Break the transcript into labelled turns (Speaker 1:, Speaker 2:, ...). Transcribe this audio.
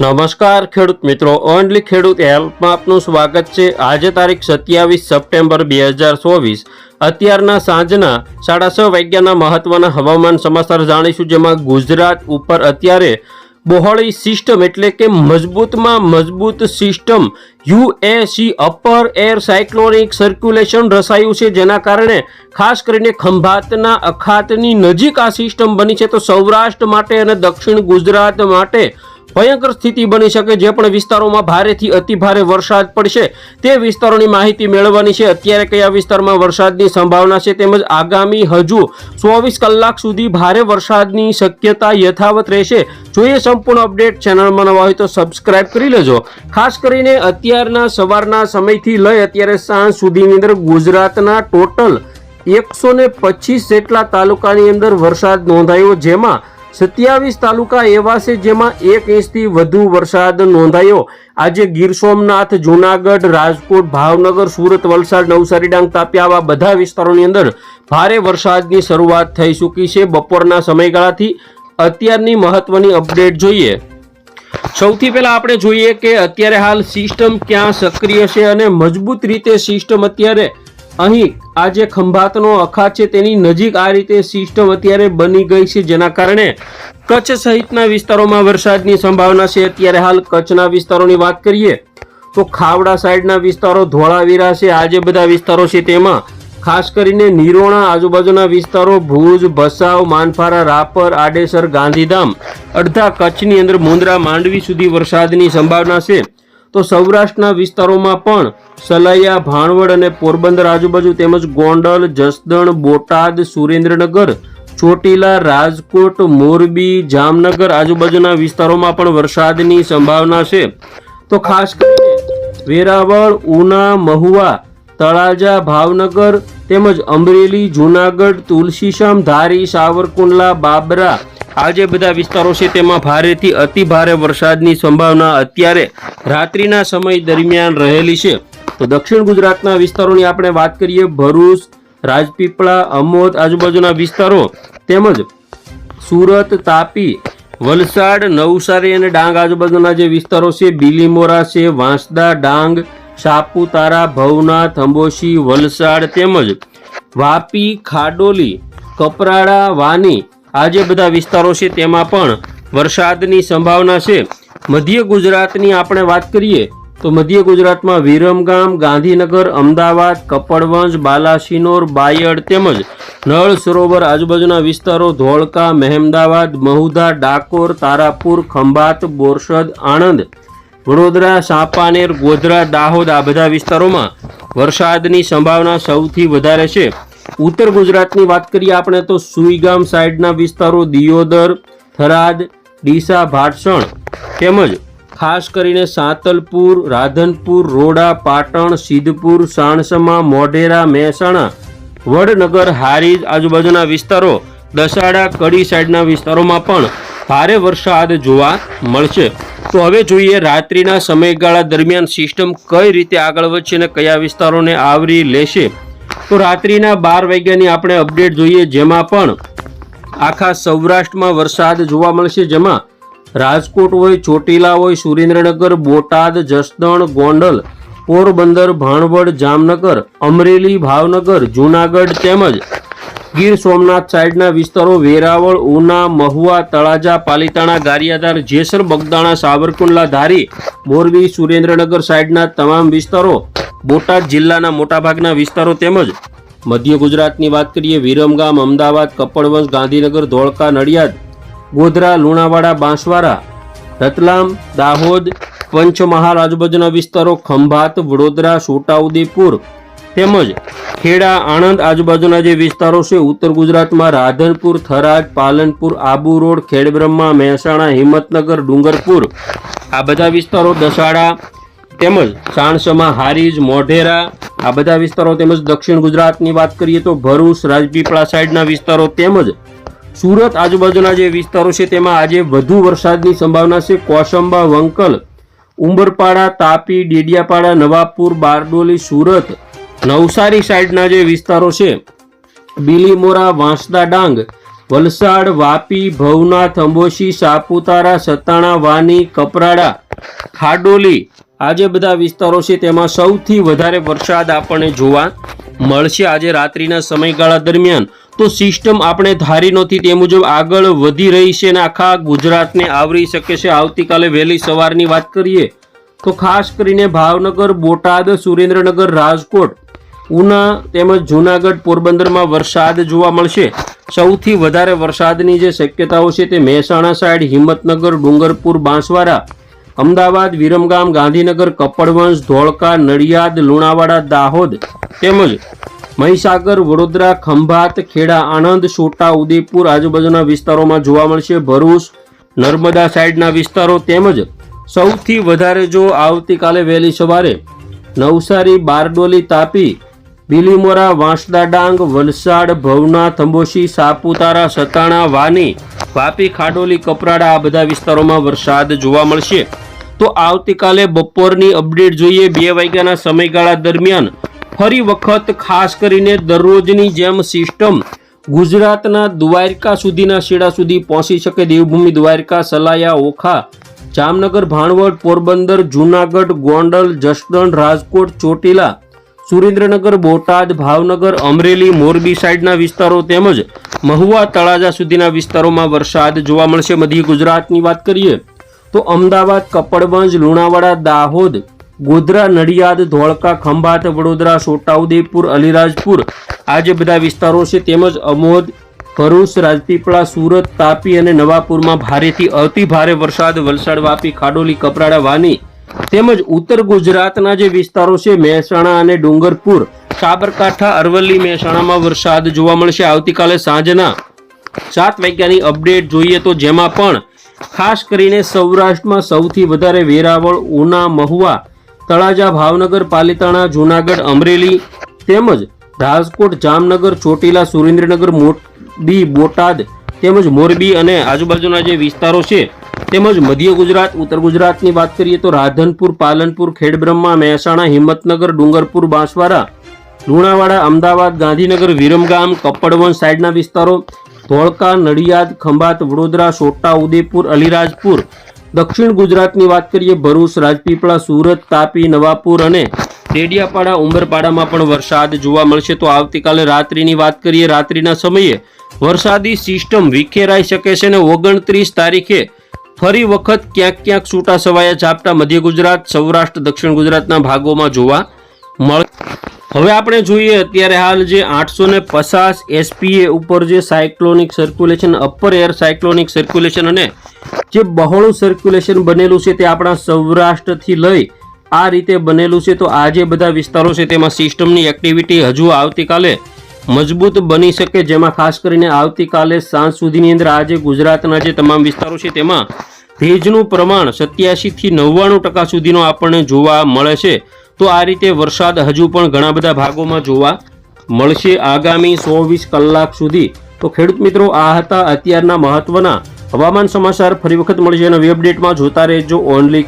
Speaker 1: નમસ્કાર ખેડૂત મિત્રો, ઓનલી ખેડૂત હેલ્પમાં આપનું સ્વાગત છે. આજે તારીખ સત્યાવીસ સપ્ટેમ્બર બે હજાર ચોવીસ. અત્યારના સાંજના સાડા છ વાગ્યાના મહત્વના હવામાન સમાચાર જાણીશું, જેમાં ગુજરાત ઉપર અત્યારે બહોળી સિસ્ટમ એટલે કે મજબૂતમાં મજબૂત સિસ્ટમ. યુએસી અપર એર સાયક્લોનિક સર્ક્યુલેશન રસાયું છે, જેના કારણે ખાસ કરીને ખંભાતના અખાતની નજીક આ સિસ્ટમ બની છે. તો સૌરાષ્ટ્ર માટે અને દક્ષિણ ગુજરાત માટે ભયંકર સ્થિતિ બની શકે જે પણ વિસ્તારોમાં ભારેથી અતિ ભારે વરસાદ પડશે, તે વિસ્તારોની માહિતી મેળવવાની છે. અત્યારે કયા વિસ્તારમાં વરસાદની સંભાવના છે તેમજ આગામી હજુ ચોવીસ કલાક સુધી ભારે વરસાદની શક્યતા યથાવત રહેશે. જોઈએ સંપૂર્ણ અપડેટ. ચેનલમાં નવા હોય તો સબસ્ક્રાઇબ કરી લેજો. ખાસ કરીને અત્યારના સવારના સમયથી લઈ અત્યારે સાંજ સુધીની અંદર ગુજરાતના ટોટલ એકસો પચીસ જેટલા તાલુકાની અંદર વરસાદ નોંધાયો, જેમાં સત્યાવીસ તાલુકા એવા છે જેમાં એક ઇંચથી વધુ વરસાદ નોંધાયો. આજે ગીર સોમનાથ, જુનાગઢ, રાજકોટ, ભાવનગર, સુરત, વલસાડ, નવસારી, ડાંગ, તાપ્યા આવા બધા વિસ્તારોની અંદર ભારે વરસાદની શરૂઆત થઈ ચૂકી છે બપોરના સમયગાળાથી. અત્યારની મહત્વની અપડેટ જોઈએ. સૌથી પહેલા આપણે જોઈએ કે અત્યારે હાલ સિસ્ટમ ક્યાં સક્રિય છે અને મજબૂત રીતે સિસ્ટમ અત્યારે અહીં આ જે ખંભાતનો અખાત છે તેની નજીક આ રીતે સિસ્ટમ અત્યારે બની ગઈ છે, જેના કારણે કચ્છ સહિતના વિસ્તારોમાં વરસાદની સંભાવના છે. અત્યારે હાલ કચ્છના વિસ્તારોની વાત કરીએ તો ખાવડા સાઈડના વિસ્તારો ધોળાવીરા છે. આ જે બધા વિસ્તારો છે તેમાં ખાસ કરીને નિરોણા આજુબાજુના વિસ્તારો ભુજ, ભસાવ, માનફારા, રાપર, આડેસર, ગાંધીધામ અડધા કચ્છની અંદર મુંદ્રા, માંડવી સુધી વરસાદની સંભાવના છે. તો સૌરાષ્ટ્રના વિસ્તારોમાં પણ સલૈયા, ભાણવડ અને પોરબંદર આજુબાજુ તેમજ ગોંડલ, જસદણ, બોટાદ, સુરેન્દ્રનગર, ચોટીલા, રાજકોટ, મોરબી, જામનગર આજુબાજુના વિસ્તારોમાં પણ વરસાદની સંભાવના છે. તો ખાસ કરીને વેરાવળ, ઉના, મહુવા, તળાજા, ભાવનગર તેમજ અમરેલી, જુનાગઢ, તુલસીશામ, ધારી, સાવરકુંડલા, બાબરા આ જે બધા વિસ્તારો છે તેમાં ભારેથી અતિ ભારે વરસાદની સંભાવના અત્યારે રાત્રિના સમય દરમિયાન રહેલી છે. તો દક્ષિણ ગુજરાતના વિસ્તારોની આપણે વાત કરીએ, ભરૂચ, રાજપીપળા, અમોદ આજુબાજુના વિસ્તારો, તેમજ સુરત, તાપી, વલસાડ, નવસારી અને ડાંગ આજુબાજુના જે વિસ્તારો છે બીલીમોરા છે, વાંસદા, ડાંગ સાપુતારા ભવનાથ, અંબોશી, વલસાડ તેમજ વાપી, ખાડોલી, કપરાડા, વાની આ જે બધા વિસ્તારો છે, તેમાં પણ વરસાદની સંભાવના છે. મધ્ય ગુજરાતની આપણે વાત કરીએ, તો મધ્ય ગુજરાતમાં વિરમગામ, ગાંધીનગર, અમદાવાદ, કપડવંજ, બાલાસિનોર, બાયડ તેમજ નળ સરોવર આજુબાજુના વિસ્તારો ધોળકા, મહેમદાવાદ, મહુધા, ડાકોર, તારાપુર, ખંભાત, બોરસદ, આણંદ, વડોદરા, સાપાનેર, ગોધરા, દાહોદ આ બધા વિસ્તારોમાં વરસાદની સંભાવના સૌથી વધારે છે. ઉત્તર ગુજરાતની વાત કરીએ આપણે તો સુઈગામ સાઈડના વિસ્તારો દિયોદર, થરાદ, ડીસા, ભાટસણ તેમજ ખાસ કરીને સાંતલપુર, રાધનપુર, રોડા, પાટણ, સિદ્ધપુર, સાણસમા, મોઢેરા, મહેસાણા, વડનગર, હારીજ આજુબાજુના વિસ્તારો દસાડા, કડી સાઈડના વિસ્તારોમાં પણ ભારે વરસાદ જોવા મળશે. તો હવે જોઈએ રાત્રિના સમયગાળા દરમિયાન સિસ્ટમ કઈ રીતે આગળ વધશે અને કયા વિસ્તારોને આવરી લેશે. તો રાત્રિના બાર વાગ્યાની આપણે અપડેટ જોઈએ, જેમાં પણ આખા સૌરાષ્ટ્રમાં વરસાદ જોવા મળશે, જેમાં રાજકોટ હોય, ચોટીલા હોય, સુરેન્દ્રનગર, બોટાદ, જસદણ, ગોંડલ, પોરબંદર, ભાણવડ, જામનગર, અમરેલી, ભાવનગર, જૂનાગઢ તેમજ ગીર સોમનાથ સાઈડના વિસ્તારો વેરાવળ, ઉના, મહુવા, તળાજા, પાલીતાણા, ગારિયાધાર, જેસર, બગદાણા, સાવરકુંડલા, ધારી, મોરબી, સુરેન્દ્રનગર સાઈડના તમામ વિસ્તારો બોટાદ જિલ્લાના મોટાભાગના વિસ્તારો તેમજ મધ્ય ગુજરાતની વાત કરીએ વિરમગામ અમદાવાદ, કપડવંશ, ગાંધીનગર, ધોળકા, નડિયાદ, ગોધરા, લુણાવાડા, બાંસવાડા, રતલામ, દાહોદ, પંચમહાલ, આજુબાજુના વિસ્તારો ખંભાત, વડોદરા, છોટાઉદેપુર તેમજ ખેડા, આણંદ આજુબાજુના જે વિસ્તારો છે, ઉત્તર ગુજરાતમાં રાધનપુર, થરાદ, પાલનપુર, આબુ રોડ, ખેડબ્રહ્મા, મહેસાણા, હિંમતનગર, ડુંગરપુર આ બધા વિસ્તારો દસાડા તેમજ સાણસમાં હારીજ, મોઢેરા, આ બધા વિસ્તારો તેમજ દક્ષિણ ગુજરાતની વાત કરીએ તો ભરૂચ, રાજપીપળા સાઈડના વિસ્તારો તેમજ સુરત આજુબાજુના જે વિસ્તારો છે, તેમાં આજે વધુ વરસાદની સંભાવના છે. કોસંબા, વંકલ, ઉંબરપાડા, તાપી, ડેડિયાપાડા, નવાપુર, બારડોલી, સુરત, નવસારી સાઈડના જે વિસ્તારો છે, બીલીમોરા, વાંસદા ડાંગ વલસાડ, વાપી, ભવનાથ, અંબોશી, સાપુતારા સતાણા વાની, કપરાડા, ખાડોલી આ જે બધા વિસ્તારો છે તેમાં સૌથી વધારે વરસાદ આપણને જોવા મળશે આજે રાત્રિના સમયગાળા દરમિયાન. તો સિસ્ટમ આપણે ધારી નહોતી તે મુજબ આગળ વધી રહી છે અને આખા ગુજરાતને આવરી શકે છે. આવતીકાલે વહેલી સવારની વાત કરીએ તો ખાસ કરીને ભાવનગર, બોટાદ, સુરેન્દ્રનગર, રાજકોટ ઉના તેમજ જૂનાગઢ પોરબંદરમાં વરસાદ જોવા મળશે. સૌથી વધારે વરસાદની જે શક્યતાઓ છે તે મહેસાણા સાઈડ, હિંમતનગર, ડુંગરપુર, બાંસવાડા, અમદાવાદ, વિરમગામ, ગાંધીનગર, કપડવંશ, ધોળકા, નડિયાદ, લુણાવાડા, દાહોદ તેમજ મહીસાગર, વડોદરા, ખંભાત, ખેડા, આણંદ છોટા ઉદેપુર આજુબાજુના વિસ્તારોમાં જોવા મળશે. ભરૂચ, નર્મદા સાઈડના વિસ્તારો તેમજ સૌથી વધારે જો આવતીકાલે વહેલી સવારે નવસારી, બારડોલી, તાપી બિલીમોરા, વાંસદા ડાંગ, વલસાડ ભવનાથ અંબોશી સાપુતારા, સતાણા, વાની, વાપી, ખાડોલી, કપરાડા આ બધા વિસ્તારોમાં વરસાદ જોવા મળશે. તો આવતીકાલે બપોરની અપડેટ જોઈએ બે વાગ્યાના સમયગાળા દરમિયાન ફરી વખત ખાસ કરીને દરરોજની જેમ સિસ્ટમ ગુજરાતના દ્વારકા સુધીના શેડા સુધી પહોંચી શકે દેવભૂમિ દ્વારકા, સલાયા, ઓખા, જામનગર, ભાણવડ, પોરબંદર, જૂનાગઢ, ગોંડલ, જસદણ, રાજકોટ, ચોટીલા સુરેન્દ્રનગર, બોટાદ, ભાવનગર, અમરેલી, મોરબી સાઈડના વિસ્તારો તેમજ મહુવા તળાજા સુધીના વિસ્તારોમાં વરસાદ જોવા મળશે. મધ્ય ગુજરાતની વાત કરીએ તો અમદાવાદ, કપડવંજ, લુણાવાડા, દાહોદ, ગોધરા, નડિયાદ, ધોળકા, ખંભાત, વડોદરા, છોટાઉદેપુર, અલીરાજપુર આ જે બધા વિસ્તારો છે. તેમજ અમોદ, ભરૂચ, રાજપીપળા, સુરત, તાપી અને નવાપુરમાં ભારેથી અતિ ભારે વરસાદ વલસાડ, વાપી, ખાડોલી, કપરાડા, વાની તેમજ ઉત્તર ગુજરાતના જે વિસ્તારો છે, મહેસાણા અને ડુંગરપુર, સાબરકાંઠા, અરવલ્લી, મહેસાણામાં વરસાદ જોવા મળશે. આવતીકાલે સાંજના સાત વાગ્યાની અપડેટ જોઈએ તો જેમાં પણ ખાસ કરીને સૌરાષ્ટ્રમાં સૌથી વધારે વેરાવળ, ઉના, મહુવા, તળાજા, ભાવનગર, પાલિતાણા, જૂનાગઢ, અમરેલી તેમજ રાજકોટ, જામનગર, ચોટીલા, સુરેન્દ્રનગર, મોરબી, બોટાદ તેમજ મોરબી અને આજુબાજુના જે વિસ્તારો છે તેમજ મધ્ય ગુજરાત, ઉત્તર ગુજરાતની વાત કરીએ તો રાધનપુર, પાલનપુર, ખેડબ્રહ્મા, મહેસાણા, હિંમતનગર, ડુંગરપુર, બાંસવાડા, લુણાવાડા, અમદાવાદ, ગાંધીનગર, વિરમગામ કપડવન સાઈડના વિસ્તારો, ધોળકા, નડિયાદ, ખંભાત, વડોદરા છોટા ઉદેપુર અલીરાજપુર, દક્ષિણ ગુજરાતની વાત કરીએ, ભરૂચ, રાજપીપળા, સુરત, તાપી, નવાપુર અને ડેડિયાપાડા ઉંબરપાડામાં પણ વરસાદ જોવા મળશે. તો આવતીકાલે રાત્રિની વાત કરીએ, રાત્રિના સમયે વરસાદી સિસ્ટમ વિખેરાઈ શકે છે અને ઓગણત્રીસ તારીખે ફરી વખત ક્યાંક ક્યાંક છૂટા છવાયા ઝાપટા મધ્ય ગુજરાત, સૌરાષ્ટ્ર, દક્ષિણ ગુજરાતના ભાગોમાં જોવા મળે હવે આપણે જોઈએ અત્યારે હાલ જે આઠસો ને પચાસ એસપીએ ઉપર જે cyclonic circulation upper air cyclonic circulation અને જે બહોળું સર્ક્યુલેશન બનેલું છે તે આપણા સૌરાષ્ટ્રથી લઈ આ રીતે બનેલું છે તો આ જે બધા વિસ્તારો છે તેમાં સિસ્ટમની એક્ટિવિટી હજુ આવતીકાલે મજબૂત બની શકે, જેમાં ખાસ કરીને આવતીકાલે સાંજ સુધીની અંદર આ જે ગુજરાતના જે તમામ વિસ્તારો છે તેમાં ભેજનું પ્રમાણ સત્યાસીથી નવ્વાણું ટકા સુધીનો આપણને જોવા મળે છે. તો આ રીતે વરસાદ હજુ પણ ઘણા બધા ભાગોમાં જોવા મળશે આગામી સોવીસ કલાક સુધી. તો ખેડૂત મિત્રો, આ હતા અત્યારના મહત્વના હવામાન સમાચાર. ફરી વખત મળશે નવી અપડેટમાં જોતા રહેજો ઓનલી